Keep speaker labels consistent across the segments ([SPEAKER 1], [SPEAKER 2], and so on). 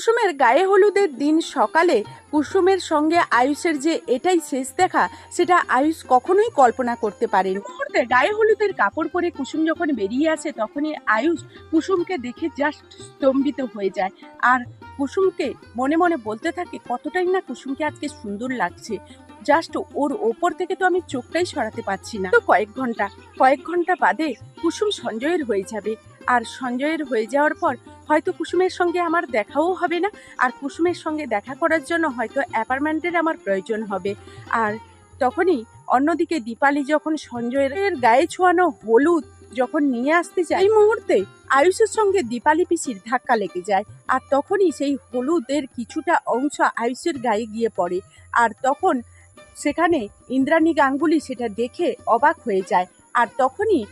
[SPEAKER 1] কুসুমের গায়ে হলুদের দিন সকালে কুসুমের সঙ্গে আয়ুষের যে এটাই শেষ দেখা, সেটা আয়ুষ কখনোই কল্পনা করতে পারেন। মুহূর্তে গায়ে হলুদের কাপড় পরে কুসুম যখন বেরিয়ে আসে, তখনই আয়ুষ কুসুমকে দেখে জাস্ট স্তম্ভিত হয়ে যায়। আর কুসুমকে মনে মনে বলতে থাকে, কতটাই না কুসুমকে আজকে সুন্দর লাগছে। জাস্ট ওর ওপর থেকে তো আমি চোখটাই সরাতে পারছি না। তো কয়েক ঘণ্টা কয়েক ঘণ্টা বাদে কুসুম সঞ্জয়ের হয়ে যাবে। আর সঞ্জয়ের হয়ে যাওয়ার পর হয়তো কুসুমের সঙ্গে আমার দেখাও হবে না, আর কুসুমের সঙ্গে দেখা করার জন্য হয়তো অ্যাপার্টমেন্টের আমার প্রয়োজন হবে। আর তখনই অন্যদিকে দীপালি যখন সঞ্জয়ের গায়ে ছোঁয়ানো হলুদ যখন নিয়ে আসতে যায়, এই মুহূর্তে আয়ুষের সঙ্গে দীপালি পিসির ধাক্কা লেগে যায়, আর তখনই সেই হলুদের কিছুটা অংশ আয়ুষের গায়ে গিয়ে পড়ে। আর তখন সেখানে ইন্দ্রাণী গাঙ্গুলি সেটা দেখে অবাক হয়ে যায়, আর তখনই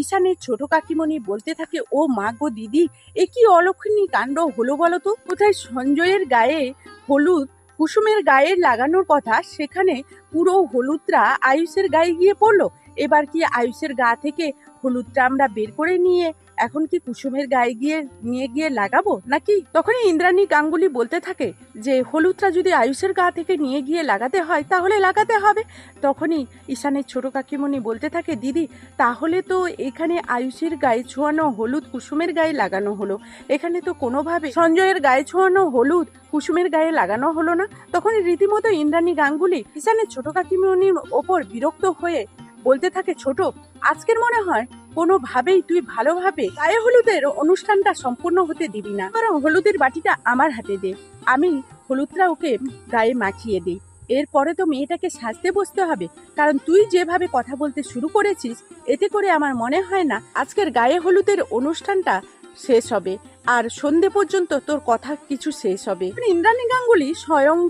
[SPEAKER 1] ঈশানের ছোট কাকিমণি বলতে থাকে, ও মা গো দিদি, এ কি অলক্ষণী কাণ্ড হলো বলো তো? কোথায় সঞ্জয়ের গায়ে হলুদ, কুসুমের গায়ে লাগানোর কথা, সেখানে পুরো হলুদরা আয়ুষের গায়ে গিয়ে পড়ল? এবার কি আয়ুষের গা থেকে হলুদটা আমরা বের করে নিয়ে এখন কি কুসুমের গায়ে গিয়ে নিয়ে গিয়ে লাগাবো? নাকি তখনই ইন্দ্রাণী গাঙ্গুলি বলতে থাকে যে, হলুদটা যদি আয়ুষের গা থেকে নিয়ে গিয়ে লাগাতে হয়, তাহলে লাগাতে হবে। তখনই ঈশানের ছোট কাকিমণি বলতে থাকে, দিদি, তাহলে তো এখানে আয়ুষের গায়ে ছোঁয়ানো হলুদ কুসুমের গায়ে লাগানো হলো। এখানে তো কোনোভাবে সঞ্জয়ের গায়ে ছোঁয়ানো হলুদ কুসুমের গায়ে লাগানো হলো না। তখন রীতিমতো ইন্দ্রাণী গাঙ্গুলি ঈশানের ছোট কাকিমণির ওপর বিরক্ত হয়ে বলতে থাকে, ছোট, আজকের মনে হয় কোনোভাবেই তুই ভালোভাবে গায়ে হলুদের অনুষ্ঠানটা সম্পূর্ণ হতে দিবি না। বরং হলুদের বাটিটা আমার হাতে দে। আমি হলুদটা ওকে গায়ে মাখিয়ে দিই। এরপরে তো মেয়েটাকে সাজতে বসতে হবে। কারণ তুই যেভাবে কথা বলতে শুরু করেছিস, এতে করে আমার মনে হয় না আজকের গায়ে হলুদের অনুষ্ঠানটা শেষ হবে। আর সন্ধে পর্যন্ত তোর কথা কিছু শেষ হবে। ইন্দ্রাণী গাঙ্গুলি স্বয়ং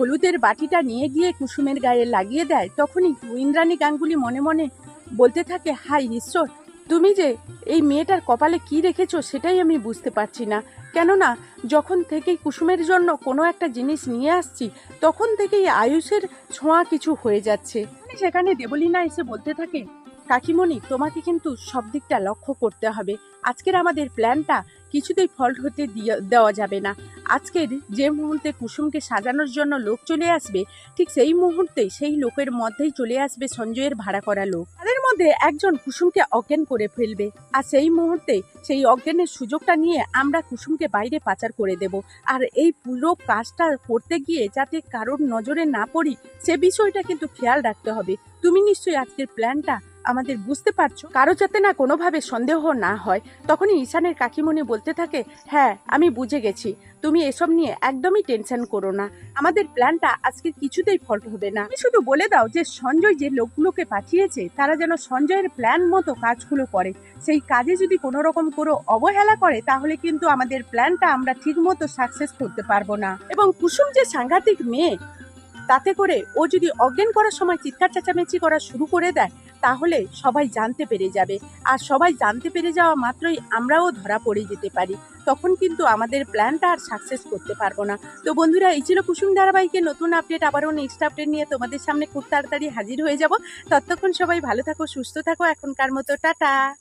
[SPEAKER 1] হলুদের বাটিটা নিয়ে গিয়ে কুসুমের গায়ে লাগিয়ে দেয়, তখনই ইন্দ্রাণী গাঙ্গুলি মনে মনে বলতে থাকে, হাই ঈশ্বর, তুমি যে এই মেয়েটার কপালে কি রেখেছ সেটাই আমি বুঝতে পারছি না। কেননা যখন থেকেই কুসুমের জন্য কোনো একটা জিনিস নিয়ে আসছি, তখন থেকেই আয়ুষের ছোঁয়া কিছু হয়ে যাচ্ছে। সেখানে দেবলীনা এসে বলতে থাকে কাকিমণি, তোমাকে কিন্তু সব দিকটা লক্ষ্য করতে হবে। আজকের আমাদের প্ল্যানটা কিছুতেই ফল্ট হতে দেওয়া যাবে না। আজকের যে মুহূর্তে কুসুমকে সাজানোর জন্য লোক চলে আসবে, ঠিক সেই মুহূর্তে সেই লোকের মধ্যেই চলে আসবে সঞ্জয়ের ভাড়া করা লোক। তাদের মধ্যে একজন কুসুমকে অজ্ঞান করে ফেলবে। আর সেই মুহূর্তে সেই অজ্ঞানের সুযোগটা নিয়ে আমরা কুসুমকে বাইরে পাচার করে দেব। আর এই পুরো কাজটা করতে গিয়ে যাতে কারোর নজরে না পড়ি, সে বিষয়টা কিন্তু খেয়াল রাখতে হবে। তুমি নিশ্চয়ই আজকের প্ল্যানটা আমাদের বুঝতে পারছ? কারও যাতে না কোনোভাবে সন্দেহ না হয়, তখনই ঈশানের কাকিমণি বলতে থাকে হ্যাঁ আমি বুঝে গেছি। তুমি এসব নিয়ে একদমই টেনশন করো না। আমাদের প্ল্যানটা আজকে কিছুতেই ফল্ট হবে না। তুমি শুধু বলে দাও যে সঞ্জয় যে লোকগুলোকে পাঠিয়েছে, তারা যেন সঞ্জয়ের প্ল্যান মতো কাজগুলো করে। সেই কাজে যদি কোনো রকম কোনো অবহেলা করে, তাহলে কিন্তু আমাদের প্ল্যানটা আমরা ঠিক মতো সাকসেস করতে পারব না। এবং কুসুম যে সাংঘাতিক মেয়ে, তাতে করে ও যদি অজ্ঞান করার সময় চিৎকার চেঁচামেচি করা শুরু করে দেয় তাহলে সবাই জানতে পেরে যাবে। আর সবাই জানতে পেরে যাওয়া মাত্রই আমরাও ধরা পড়ে যেতে পারি। তখন কিন্তু আমাদের প্ল্যানটা আর সাকসেস করতে পারব না। তো বন্ধুরা, এই ছিল কুসুম ধারাবাহিকের নতুন আপডেট আবারও নেক্সট আপডেট নিয়ে তোমাদের সামনে খুব তাড়াতাড়ি হাজির হয়ে যাব। ততক্ষণ সবাই ভালো থাকো, সুস্থ থাকো। এখনকার মতো, টাটা!